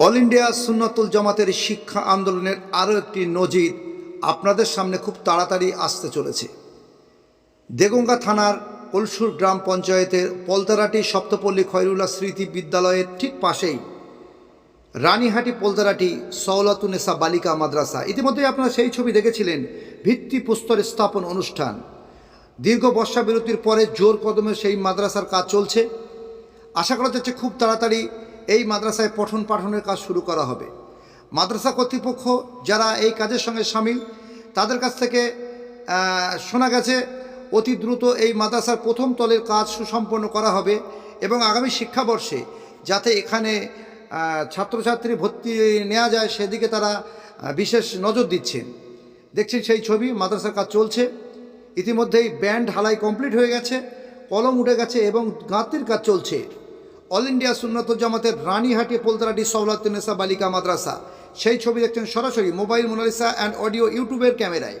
All India সুন্নতুল জামাতের শিক্ষা আন্দোলনের আরও একটি নজির আপনাদের সামনে খুব তাড়াতাড়ি আসতে চলেছে। দেগঙ্গা থানার কলসুর গ্রাম পঞ্চায়েতের পলতারাটি সপ্তপল্লী খয়রুল্লাহ স্মৃতি বিদ্যালয়ের ঠিক পাশেই রানীহাটি পলতারাটি সওলাতুনেসা বালিকা মাদ্রাসা। ইতিমধ্যেই আপনারা সেই ছবি দেখেছিলেন, ভিত্তি প্রস্তর স্থাপন অনুষ্ঠান। দীর্ঘ বর্ষা বিরতির পরে জোর কদমে সেই মাদ্রাসার কাজ চলছে। আশা করা যাচ্ছে খুব তাড়াতাড়ি এই মাদ্রাসায় পঠন পাঠনের কাজ শুরু করা হবে। মাদ্রাসা কর্তৃপক্ষ যারা এই কাজের সঙ্গে সামিল, তাদের কাছ থেকে শোনা গেছে, অতি দ্রুত এই মাদ্রাসার প্রথম তলের কাজ সুসম্পন্ন করা হবে এবং আগামী শিক্ষাবর্ষে যাতে এখানে ছাত্রছাত্রী ভর্তি নেওয়া যায়, সেদিকে তারা বিশেষ নজর দিচ্ছেন। দেখছেন সেই ছবি, মাদ্রাসার কাজ চলছে। ইতিমধ্যেই ব্যান্ড হালাই কমপ্লিট হয়ে গেছে, কলম উঠে গেছে এবং গাঁতির কাজ চলছে। অল ইন্ডিয়া সুন্নত জামাতের রানীহাটি পোলতারাটি সৌলাতুন্নেসা বালিকা মাদ্রাসা। সেই ছবি দেখছেন সরাসরি মোবাইল মোনালিসা অ্যান্ড অডিও ইউটিউবের ক্যামেরায়।